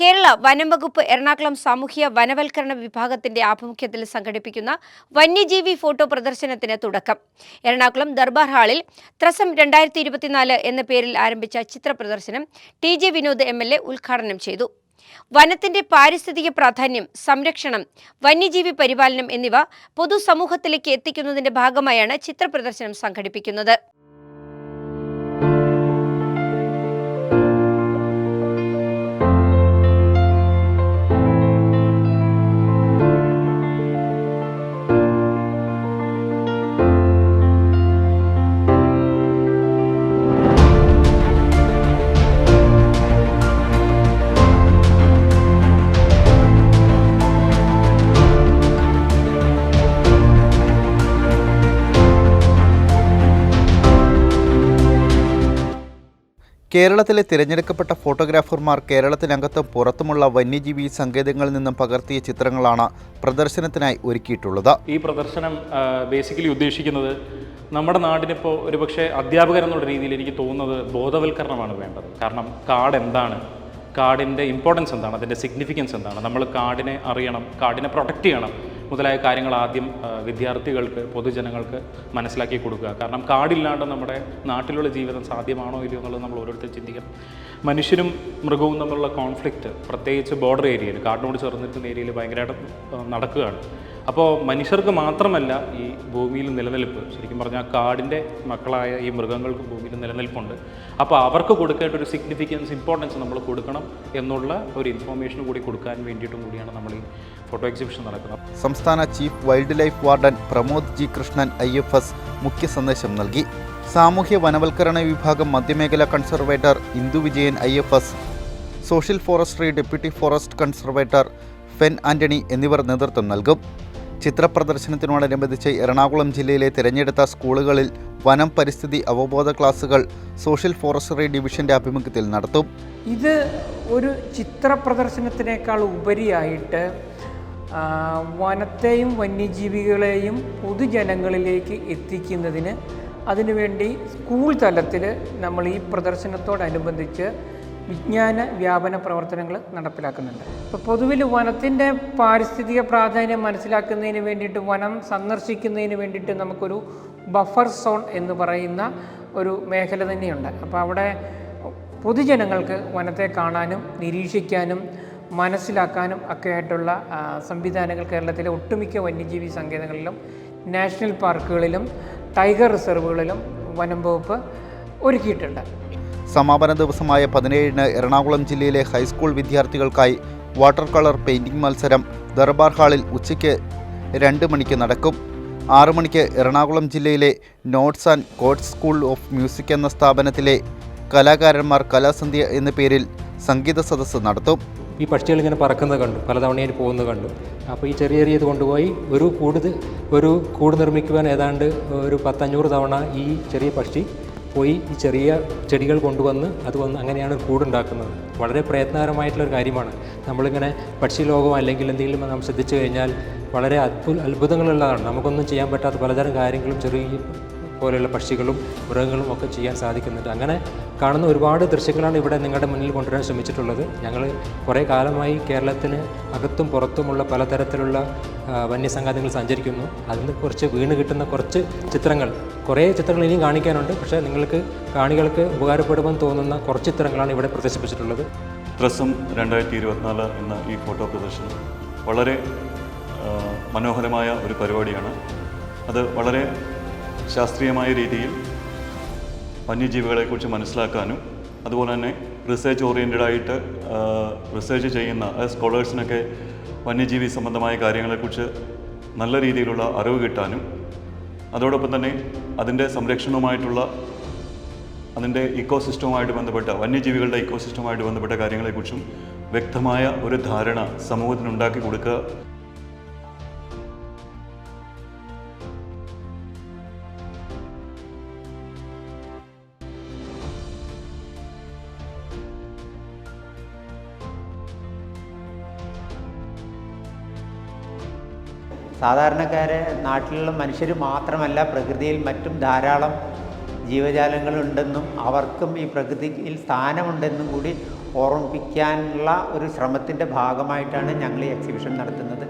കേരള വനം വകുപ്പ് എറണാകുളം സാമൂഹ്യ വനവൽക്കരണ വിഭാഗത്തിന്റെ ആഭിമുഖ്യത്തിൽ സംഘടിപ്പിക്കുന്ന വന്യജീവി ഫോട്ടോ പ്രദർശനത്തിന് തുടക്കം. എറണാകുളം ദർബാർ ഹാളിൽ ത്രസം രണ്ടായിരത്തി ഇരുപത്തിനാല് എന്ന പേരിൽ ആരംഭിച്ച ചിത്ര പ്രദർശനം T J Vinod M L A ഉദ്ഘാടനം ചെയ്തു. വനത്തിന്റെ പാരിസ്ഥിതിക പ്രാധാന്യം സംരക്ഷണം വന്യജീവി പരിപാലനം എന്നിവ പൊതുസമൂഹത്തിലേക്ക് എത്തിക്കുന്നതിന്റെ ഭാഗമായാണ് ചിത്ര പ്രദർശനം സംഘടിപ്പിക്കുന്നത്. കേരളത്തിലെ തിരഞ്ഞെടുക്കപ്പെട്ട ഫോട്ടോഗ്രാഫർമാർ കേരളത്തിനകത്തും പുറത്തുമുള്ള വന്യജീവി സങ്കേതങ്ങളിൽ നിന്നും പകർത്തിയ ചിത്രങ്ങളാണ് പ്രദർശനത്തിനായി ഒരുക്കിയിട്ടുള്ളത്. ഈ പ്രദർശനം ബേസിക്കലി ഉദ്ദേശിക്കുന്നത് നമ്മുടെ നാടിനിപ്പോൾ ഒരുപക്ഷെ അധ്യാപകർ എന്നുള്ള രീതിയിൽ എനിക്ക് തോന്നുന്നത് ബോധവൽക്കരണമാണ് വേണ്ടത്. കാരണം കാട് എന്താണ്? കാടിന്റെ ഇമ്പോർട്ടൻസ് എന്താണ്? അതിന്റെ സിഗ്നിഫിക്കൻസ് എന്താണ്? നമ്മൾ കാടിനെ അറിയണം കാടിനെ പ്രൊട്ടക്റ്റ് ചെയ്യണം. മുതലായ കാര്യങ്ങൾ ആദ്യം വിദ്യാർത്ഥികൾക്ക് പൊതുജനങ്ങൾക്ക് മനസ്സിലാക്കി കൊടുക്കുക. കാരണം കാടില്ലാണ്ട് നമ്മുടെ നാട്ടിലുള്ള ജീവിതം സാധ്യമാണോ ഇല്ലയോ എന്നുള്ളത് നമ്മൾ ഓരോരുത്തർ ചിന്തിക്കണം. മനുഷ്യനും മൃഗവും തമ്മിലുള്ള കോൺഫ്ലിക്റ്റ് പ്രത്യേകിച്ച് ബോർഡർ ഏരിയയിൽ കാടിനോട് ചേർന്ന് നിൽക്കുന്ന ഏരിയയിൽ ഭയങ്കരമായിട്ട് നടക്കുകയാണ്. അപ്പോൾ മനുഷ്യർക്ക് മാത്രമല്ല ഈ ഭൂമിയിൽ നിലനിൽപ്പ്. ശരിക്കും പറഞ്ഞാൽ കാടിന്റെ മക്കളായ ഈ മൃഗങ്ങൾക്ക് ഭൂമിയിൽ നിലനിൽപ്പുണ്ട്. അപ്പോൾ അവർക്ക് കൊടുക്കേണ്ട ഒരു സിഗ്നിഫിക്കൻസ് ഇമ്പോർട്ടൻസ് നമ്മൾ കൊടുക്കണം എന്നുള്ള ഒരു ഇൻഫോർമേഷൻ കൂടി കൊടുക്കാൻ വേണ്ടിയിട്ടും കൂടിയാണ് നമ്മൾ ഈ ഫോട്ടോ എക്സിബിഷൻ നടക്കുന്നത്. സംസ്ഥാന chief wildlife warden Pramod G Krishnan I മുഖ്യ സന്ദേശം നൽകി. സാമൂഹ്യ വനവൽക്കരണ വിഭാഗം മധ്യമേഖല conservator Indu Vijayan I F S social forestry deputy forest conservator Fen Antony എന്നിവർ നേതൃത്വം നൽകും. ചിത്രപ്രദർശനത്തിനോടനുബന്ധിച്ച് എറണാകുളം ജില്ലയിലെ തിരഞ്ഞെടുത്ത സ്കൂളുകളിൽ വനം പരിസ്ഥിതി അവബോധ ക്ലാസുകൾ സോഷ്യൽ ഫോറസ്ട്രി ഡിവിഷന്റെ ആഭിമുഖ്യത്തിൽ നടത്തും. ഇത് ഒരു ചിത്ര പ്രദർശനത്തിനേക്കാൾ ഉപരിയായിട്ട് വനത്തെയും വന്യജീവികളെയും പൊതുജനങ്ങളിലേക്ക് എത്തിക്കുന്നതിന് അതിനുവേണ്ടി സ്കൂൾ തലത്തിൽ നമ്മൾ ഈ പ്രദർശനത്തോടനുബന്ധിച്ച് വിജ്ഞാന വ്യാപന പ്രവർത്തനങ്ങൾ നടപ്പിലാക്കുന്നുണ്ട്. ഇപ്പോൾ പൊതുവിൽ വനത്തിന്റെ പാരിസ്ഥിതിക പ്രാധാന്യം മനസ്സിലാക്കുന്നതിന് വേണ്ടിയിട്ട് വനം സന്ദർശിക്കുന്നതിന് വേണ്ടിയിട്ട് നമുക്കൊരു ബഫർ സോൺ എന്ന് പറയുന്ന ഒരു മേഖല തന്നെയുണ്ട്. അപ്പോൾ അവിടെ പൊതുജനങ്ങൾക്ക് വനത്തെ കാണാനും നിരീക്ഷിക്കാനും മനസ്സിലാക്കാനും ഒക്കെ ആയിട്ടുള്ള സംവിധാനങ്ങൾ കേരളത്തിലെ ഒട്ടുമിക്ക വന്യജീവി സങ്കേതങ്ങളിലും നാഷണൽ പാർക്കുകളിലും ടൈഗർ റിസർവുകളിലും വനം വകുപ്പ് ഒരുക്കിയിട്ടുണ്ട്. സമാപന ദിവസമായ പതിനേഴിന് എറണാകുളം ജില്ലയിലെ ഹൈസ്കൂൾ വിദ്യാർത്ഥികൾക്കായി വാട്ടർ കളർ പെയിന്റിംഗ് മത്സരം ദർബാർ ഹാളിൽ ഉച്ചയ്ക്ക് രണ്ട് മണിക്ക് നടക്കും. ആറു മണിക്ക് എറണാകുളം ജില്ലയിലെ notes and chords school of music എന്ന സ്ഥാപനത്തിലെ കലാകാരന്മാർ കലാസന്ധ്യ എന്ന പേരിൽ സംഗീത സദസ്സ് നടത്തും. ഈ പക്ഷികൾ ഇങ്ങനെ പറക്കുന്നത് കണ്ടു പലതവണയായി പോകുന്നത് കണ്ടു. അപ്പോൾ ഈ ചെറിയ ചെറിയ ഇത് കൊണ്ടുപോയി ഒരു കൂടുതൽ ഒരു കൂട് നിർമ്മിക്കുവാൻ ഏതാണ്ട് ഒരു പത്തഞ്ഞൂറ് തവണ ഈ ചെറിയ പക്ഷി പോയി ഈ ചെറിയ ചെടികൾ കൊണ്ടുവന്ന് അത് വന്ന് അങ്ങനെയാണ് ഒരു കൂടുണ്ടാക്കുന്നത്. വളരെ പ്രയത്നകരമായിട്ടുള്ളൊരു കാര്യമാണ്. നമ്മളിങ്ങനെ പക്ഷി ലോകം അല്ലെങ്കിൽ എന്തെങ്കിലും നാം ശ്രദ്ധിച്ചു കഴിഞ്ഞാൽ വളരെ അത്ഭുത അത്ഭുതങ്ങളുള്ളതാണ്. നമുക്കൊന്നും ചെയ്യാൻ പറ്റാത്ത പലതരം കാര്യങ്ങളും ചെറിയ പോലെയുള്ള പക്ഷികളും മൃഗങ്ങളും ഒക്കെ ചെയ്യാൻ സാധിക്കുന്നുണ്ട്. അങ്ങനെ കാണുന്ന ഒരുപാട് ദൃശ്യങ്ങളാണ് ഇവിടെ നിങ്ങളുടെ മുന്നിൽ കൊണ്ടുവരാൻ ശ്രമിച്ചിട്ടുള്ളത്. ഞങ്ങൾ കുറേ കാലമായി കേരളത്തിന് അകത്തും പുറത്തുമുള്ള പലതരത്തിലുള്ള വന്യസംഘാതങ്ങൾ സഞ്ചരിക്കുന്നു. നിന്ന് കുറച്ച് വീണ് കിട്ടുന്ന കുറച്ച് ചിത്രങ്ങൾ കുറേ ചിത്രങ്ങൾ ഇനിയും കാണിക്കാനുണ്ട്. പക്ഷേ നിങ്ങൾക്ക് കാണികൾക്ക് ഉപകാരപ്പെടുമെന്ന് തോന്നുന്ന കുറച്ച് ചിത്രങ്ങളാണ് ഇവിടെ പ്രദർശിപ്പിച്ചിട്ടുള്ളത്. ഡ്രസ്സും രണ്ടായിരത്തി ഇരുപത്തിനാല് എന്ന ഈ ഫോട്ടോ പ്രദർശനം വളരെ മനോഹരമായ ഒരു പരിപാടിയാണ്. അത് വളരെ ശാസ്ത്രീയമായ രീതിയിൽ വന്യജീവികളെക്കുറിച്ച് മനസ്സിലാക്കാനും അതുപോലെ തന്നെ റിസർച്ച് ഓറിയന്റഡ് ആയിട്ട് റിസർച്ച് ചെയ്യുന്ന സ്കോളേഴ്സിനൊക്കെ വന്യജീവി സംബന്ധമായ കാര്യങ്ങളെക്കുറിച്ച് നല്ല രീതിയിലുള്ള അറിവ് കിട്ടാനും അതോടൊപ്പം തന്നെ അതിന്റെ സംരക്ഷണവുമായിട്ടുള്ള അതിന്റെ ഇക്കോസിസ്റ്റവുമായിട്ട് ബന്ധപ്പെട്ട വന്യജീവികളുടെ ഇക്കോസിസ്റ്റവുമായിട്ട് ബന്ധപ്പെട്ട കാര്യങ്ങളെക്കുറിച്ചും വ്യക്തമായ ഒരു ധാരണ സമൂഹത്തിനുണ്ടാക്കി കൊടുക്കുക സാധാരണക്കാരെ നാട്ടിലുള്ള മനുഷ്യർ മാത്രമല്ല പ്രകൃതിയിൽ മറ്റും ധാരാളം ജീവജാലങ്ങളുണ്ടെന്നും അവർക്കും ഈ പ്രകൃതിയിൽ സ്ഥാനമുണ്ടെന്നും കൂടി ഓർമ്മിപ്പിക്കാനുള്ള ഒരു ശ്രമത്തിന്റെ ഭാഗമായിട്ടാണ് ഞങ്ങൾ ഈ എക്സിബിഷൻ നടത്തുന്നത്.